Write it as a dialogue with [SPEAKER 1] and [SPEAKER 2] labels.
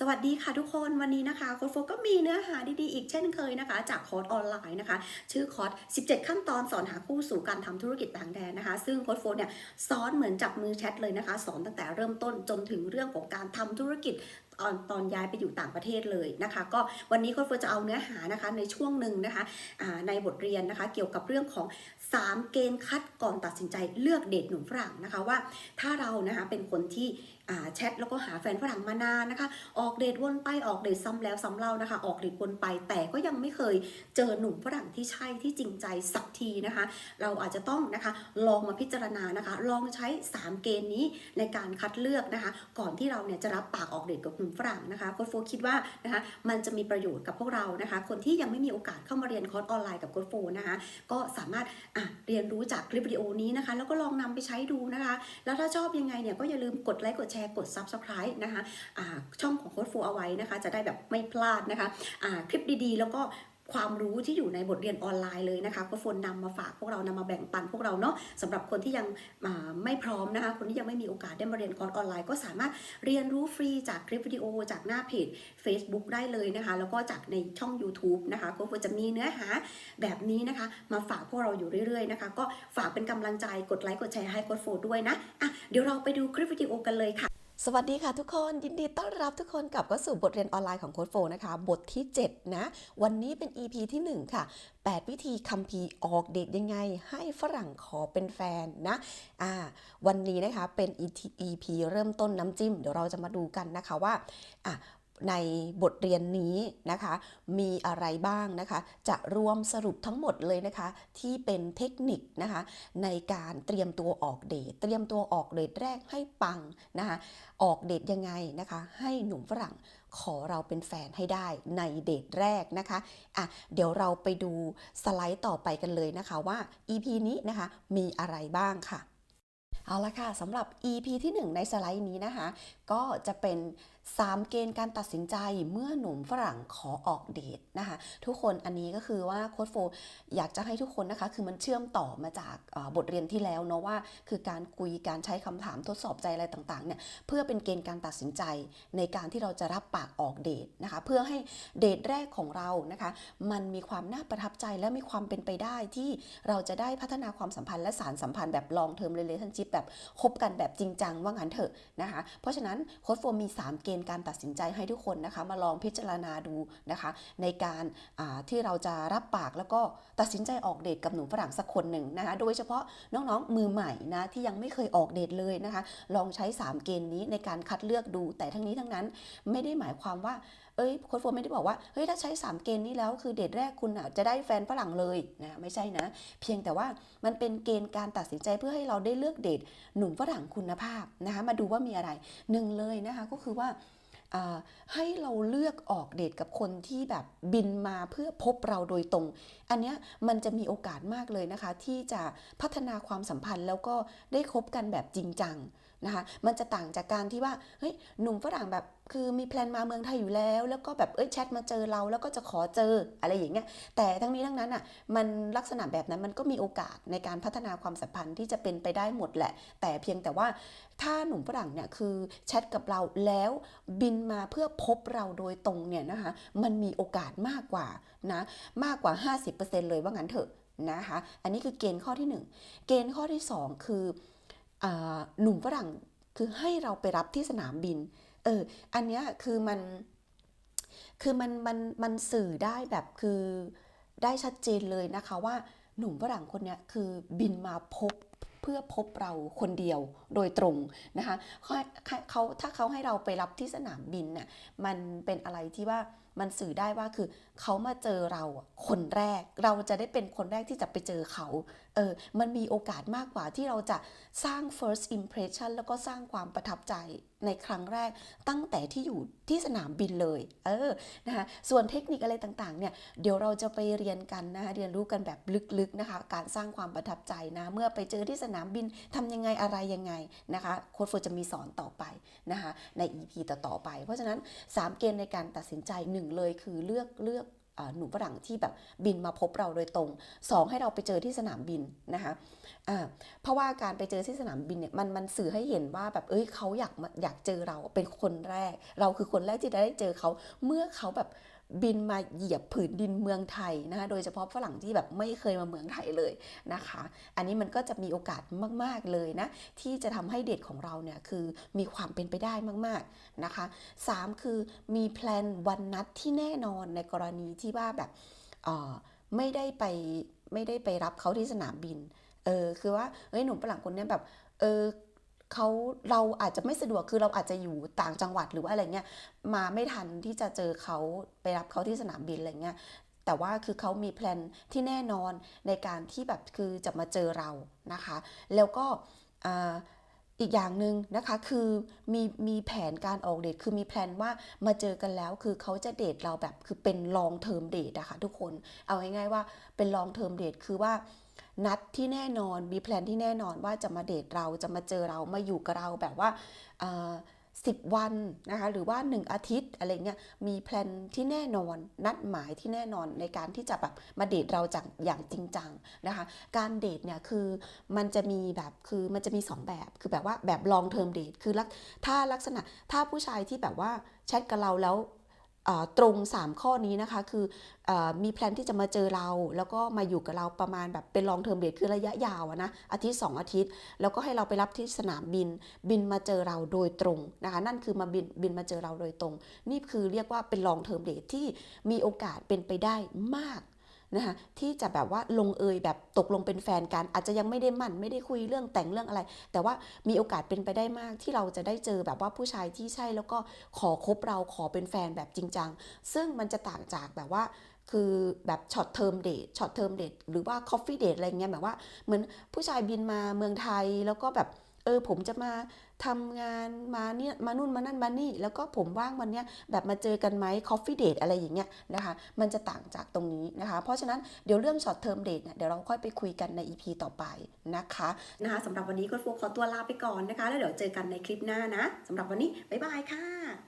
[SPEAKER 1] สวัสดีค่ะทุกคนวันนี้นะคะโค้ชโฟก็มีเนื้อหาดีๆอีกเช่นเคยนะคะ จากคอร์สออนไลน์นะคะ ชื่อคอร์ส 17 ขั้นตอนสอนหาคู่สู่การทำธุรกิจต่างแดนนะคะ ซึ่งโค้ชโฟเนี่ยสอนเหมือนจับมือแชทเลยนะคะ สอนตั้งแต่เริ่มต้นจนถึงเรื่องของการทำธุรกิจตอนตอนย้ายไปอยู่ต่างประเทศเลยนะคะ ก็วันนี้โค้ชโฟจะเอาเนื้อหานะคะในช่วงหนึ่งนะคะในบทเรียนนะคะ เกี่ยวกับเรื่องของ 3 เกณฑ์คัดก่อนตัดสินใจเลือกเดทหนุ่มฝรั่งนะคะว่าถ้าเรานะคะเป็นคนที่แชทแล้วก็หาแฟนฝรั่งมานานนะคะออกเดทวนไปออกเดทซ้ำแล้วซ้ำเล่านะคะ ออกเดทวนไปแต่ก็ยังไม่เคยเจอหนุ่มฝรั่งที่ใช่ที่จริงใจสักทีนะคะ เราอาจจะต้องนะคะลองมาพิจารณานะคะ ลองใช้ 3 เกณฑ์นี้ในการคัดเลือกนะคะ ก่อนที่เราเนี่ยจะรับปากออกเดทกับหนุ่มฝรั่งนะคะโค้ชโฟคิดว่านะคะมันจะมีประโยชน์กับพวกเรานะคะ คนที่ยังไม่มีโอกาสเข้ามาเรียนคอร์สออนไลน์กับโค้ชโฟนะคะ ก็สามารถอะเรียนรู้จากคลิปวิดีโอนี้นะคะ แล้วก็ลองนำไปใช้ดูนะคะ แล้วถ้าชอบยังไงเนี่ยก็อย่าลืมกดไลค์กดแชร์กด Subscribe นะคะอ่าช่องของค้ชโฟเอาไว้นะคะ จะได้แบบไม่พลาดนะคะอ่าคลิปดีๆ แล้วก็ความรู้ที่อยู่ในบทเรียนออนไลน์เลยนะคะโค้ชโฟนำมาฝากพวกเรานำมาแบ่งปันพวกเราเนาะสำหรับคนที่ยังไม่พร้อมนะคะ คนที่ยังไม่มีโอกาสได้มาเรียนคอร์สออนไลน์ ก็สามารถเรียนรู้ฟรีจากคลิปวิดีโอ จากหน้าเพจ Facebook ได้เลยนะคะ แล้วก็จากในช่อง YouTube นะคะโค้ชโฟจะมีเนื้อหาแบบนี้นะคะ มาฝากพวกเราอยู่เรื่อยๆนะคะ ก็ฝากเป็นกำลังใจกดไลค์กดแชร์ให้โค้ดโฟด้วยนะอะเดี๋ยวเราไปดูคลิปวิดีโอกันเลยค่ะ
[SPEAKER 2] สวัสดีค่ะทุกคนยินดีต้อนรับทุกคนกลับเข้าสู่บทเรียนออนไลน์ของโค้ดโฟนะคะ บทที่ 7 นะ วันนี้เป็น EP ที่ 1 ค่ะ 8 วิธีคัมภีร์ออกเดทยังไง ให้ฝรั่งขอเป็นแฟนนะอ่าวันนี้นะคะเป็น EP เริ่มต้นน้ำจิ้ม เดี๋ยวเราจะมาดูกันนะคะว่าอะ ในบทเรียนนี้นะคะ มีอะไรบ้างนะคะ จะรวมสรุปทั้งหมดเลยนะคะ ที่เป็นเทคนิคนะคะ ในการเตรียมตัวออกเดท เตรียมตัวออกเดทแรกให้ปังนะคะ ออกเดทยังไงนะคะ ให้หนุ่มฝรั่งขอเราเป็นแฟนให้ได้ในเดทแรกนะคะอะเดี๋ยวเราไปดูสไลด์ต่อไปกันเลยนะคะว่า EP นี้นะคะมีอะไรบ้างค่ะ เอาละค่ะสำหรับ EP ที่ 1 ในสไลด์นี้นะคะ ก็จะเป็น 3 เกณฑ์การตัดสินใจเมื่อหนุ่มฝรั่งขอออกเดทนะคะ ทุกคนอันนี้ก็คือว่าโค้ดโฟอยากจะให้ทุกคนนะคะ คือมันเชื่อมต่อมาจากบทเรียนที่แล้วเนาะว่า คือการคุยการใช้คำถามทดสอบใจอะไรต่างๆเนี่ยเพื่อเป็นเกณฑ์การตัดสินใจในการที่เราจะรับปากออกเดทนะคะ เพื่อให้เดทแรกของเรานะคะ มันมีความน่าประทับใจและมีความเป็นไปได้ที่เราจะได้พัฒนาความสัมพันธ์และสารสัมพันธ์แบบ long term relationship แบบคบกันแบบจริงจังว่างั้นเถอะนะคะ เพราะฉะนั้นโค้ดโฟมมี3 เกณฑ์การตัดสินใจให้ทุกคนนะคะ มาลองพิจารณาดูนะคะ ในการที่เราจะรับปากแล้วก็ตัดสินใจออกเดทกับหนุ่มฝรั่งสักคนหนึ่งนะคะ โดยเฉพาะน้องๆมือใหม่นะที่ยังไม่เคยออกเดทเลยนะคะ ลองใช้ 3 เกณฑ์นี้ในการคัดเลือกดู แต่ทั้งนี้ทั้งนั้นไม่ได้หมายความว่า เอ้ยโค้ดโฟมไม่ได้บอกว่าเฮ้ยถ้าใช้ 3 เกณฑ์นี้แล้วคือเดทแรกคุณอะจะได้แฟนฝรั่งเลยนะไม่ใช่นะ เพียงแต่ว่ามันเป็นเกณฑ์การตัดสินใจเพื่อให้เราได้เลือกเดทหนุ่มฝรั่งคุณภาพนะคะมาดูว่ามีอะไรหนึ่งเลยนะคะก็คือว่าอ่าให้เราเลือกออกเดทกับคนที่แบบบินมาเพื่อพบเราโดยตรง อันเนี้ยมันจะมีโอกาสมากเลยนะคะ ที่จะพัฒนาความสัมพันธ์แล้วก็ได้คบกันแบบจริงจัง นะคะมันจะต่างจากการที่ว่าเฮ้ยหนุ่มฝรั่งแบบคือมีแพลนมาเมืองไทยอยู่แล้ว แล้วก็แบบเอ้ยแชทมาเจอเราแล้วก็จะขอเจออะไรอย่างเงี้ยแต่ทั้งนี้ทั้งนั้นอะมันลักษณะแบบนั้นมันก็มีโอกาสในการพัฒนาความสัมพันธ์ที่จะเป็นไปได้หมดแหละ แต่เพียงแต่ว่าถ้าหนุ่มฝรั่งเนี่ยคือแชทกับเราแล้วบินมาเพื่อพบเราโดยตรงเนี่ยนะคะมันมีโอกาสมากกว่านะมากกว่า 50%เลยว่างั้นเถอะนะคะอันนี้คือเกณฑ์ข้อที่หนึ่งเกณฑ์ข้อที่สองคือ หนุ่มฝรั่งคือให้เราไปรับที่สนามบิน เออ อันเนี้ยคือมัน คือมันมันมันสื่อได้แบบคือได้ชัดเจนเลยนะคะว่าหนุ่มฝรั่งคนนี้คือบินมาพบเพื่อพบเราคนเดียวโดยตรงนะคะเขาเขาถ้าเขาให้เราไปรับที่สนามบินน่ะมันเป็นอะไรที่ว่า มันสื่อได้ว่าคือเขามาเจอเราคนแรก เราจะได้เป็นคนแรกที่จะไปเจอเขา เออ มันมีโอกาสมากกว่าที่เราจะสร้าง first impression แล้วก็สร้างความประทับใจ ในครั้งแรกตั้งแต่ที่อยู่ที่สนามบินเลย เออ นะคะ ส่วนเทคนิคอะไรต่างๆ เนี่ย เดี๋ยวเราจะไปเรียนกันนะคะเรียนรู้กันแบบลึกๆ นะคะ การสร้างความประทับใจนะ เมื่อไปเจอที่สนามบินทำยังไงอะไรยังไงนะคะ โค้ดเฟิร์จะมีสอนต่อไปนะคะ ใน EP ต่อๆไป เพราะฉะนั้น 3 เกณฑ์ในการตัดสินใจหนึ่งเลยคือเลือกเลือก หนุ่มฝรั่งที่แบบบินมาพบเราโดยตรงสองให้เราไปเจอที่สนามบินนะคะะเพราะว่าการไปเจอที่สนามบินเนี่ยมันมันสื่อให้เห็นว่าแบบเอ้ยเขาอยากอยากเจอเราเป็นคนแรก เราคือคนแรกที่ได้เจอเขาเมื่อเขาแบบ บินมาเหยียบผืนดินเมืองไทยนะคะโดยเฉพาะฝรั่งที่แบบไม่เคยมาเมืองไทยเลยนะคะ อันนี้มันก็จะมีโอกาสมาก ๆ เลยนะที่จะทำให้เดทของเราเนี่ยคือมีความเป็นไปได้มากๆนะคะ 3 คือมีแพลนวันนัดที่แน่นอนในกรณีที่ว่าแบบเออไม่ได้ไปไม่ได้ไปรับเขาที่สนามบินเออคือว่าเฮ้ยหนุ่มฝรั่งคนนี้แบบเออ เขาเราอาจจะไม่สะดวกคือเราอาจจะอยู่ต่างจังหวัดหรือว่าอะไรเงี้ยมาไม่ทันที่จะเจอเขาไปรับเขาที่สนามบินอะไรเงี้ยแต่ว่าคือเขามีแพลนที่แน่นอนในการที่แบบคือจะมาเจอเรานะคะ แล้วก็อีกอย่างหนึ่งนะคะคือมีมีแผนการออกเดทคือมีแพลนว่ามาเจอกันแล้วคือเขาจะเดทเราแบบคือเป็น long term date อะค่ะทุกคนเอาง่ายๆว่าเป็น long term date คือว่า นัดที่แน่นอนมีแพลนที่แน่นอนว่าจะมาเดทเราจะมาเจอเรามาอยู่กับเราแบบว่าสิบวันนะคะหรือว่า 1 อาทิตย์อะไรเงี้ยมีแพลนที่แน่นอนนัดหมายที่แน่นอนในการที่จะแบบมาเดทเราจากอย่างจริงจังนะคะการเดทเนี่ยคือมันจะมีแบบคือมันจะมี 2 แบบคือแบบว่าแบบ long term date คือถ้าลักษณะถ้าผู้ชายที่แบบว่าแชทกับเราแล้ว ตรง 3 ข้อนี้นะคะ คืออมีแพลนที่จะมาเจอเรา แล้วก็มาอยู่กับเราประมาณแบบเป็นลองเทอมเบดคือระยะยาวนะอาทิตย์ 2 อาทิตย์ แล้วก็ให้เราไปรับที่สนามบิน บินมาเจอเราโดยตรงนะคะนั่นคือมาบินบินมาเจอเราโดยตรง นี่คือเรียกว่าเป็น long term date ที่มีโอกาสเป็นไปได้มาก นะคะที่จะแบบว่าลงเอยแบบตกลงเป็นแฟนกัน อาจจะยังไม่ได้มั่นไม่ได้คุยเรื่องแต่งเรื่องอะไร แต่ว่ามีโอกาสเป็นไปได้มากที่เราจะได้เจอแบบว่าผู้ชายที่ใช่แล้วก็ขอคบเราขอเป็นแฟนแบบจริงจังซึ่งมันจะต่างจากแบบว่าคือแบบช็อตเทอมเดทช็อตเทอมเดทหรือว่าคอฟฟี่เดทอะไรเงี้ยแบบว่าเหมือนผู้ชายบินมาเมืองไทยแล้วก็แบบ ออผมจะมาทำงานมาเนี่ยมานู่นมานั่นมานี่ แล้วก็ผมว่างวันเนี้ยแบบมาเจอกันไหมคอฟฟี่เดทอะไรอย่างเงี้ยนะคะมันจะต่างจากตรงนี้นะคะ เพราะฉะนั้นเดี๋ยวเรื่องช็อตเทอมเดทเนี่ยเดี๋ยวเราค่อยไปคุยกันใน EP ต่อไปนะคะ
[SPEAKER 1] นะคะสำหรับวันนี้โค้ชโฟกขอตัวลาไปก่อนนะคะ แล้วเดี๋ยวเจอกันในคลิปหน้านะสำหรับวันนี้บ๊ายบายค่ะ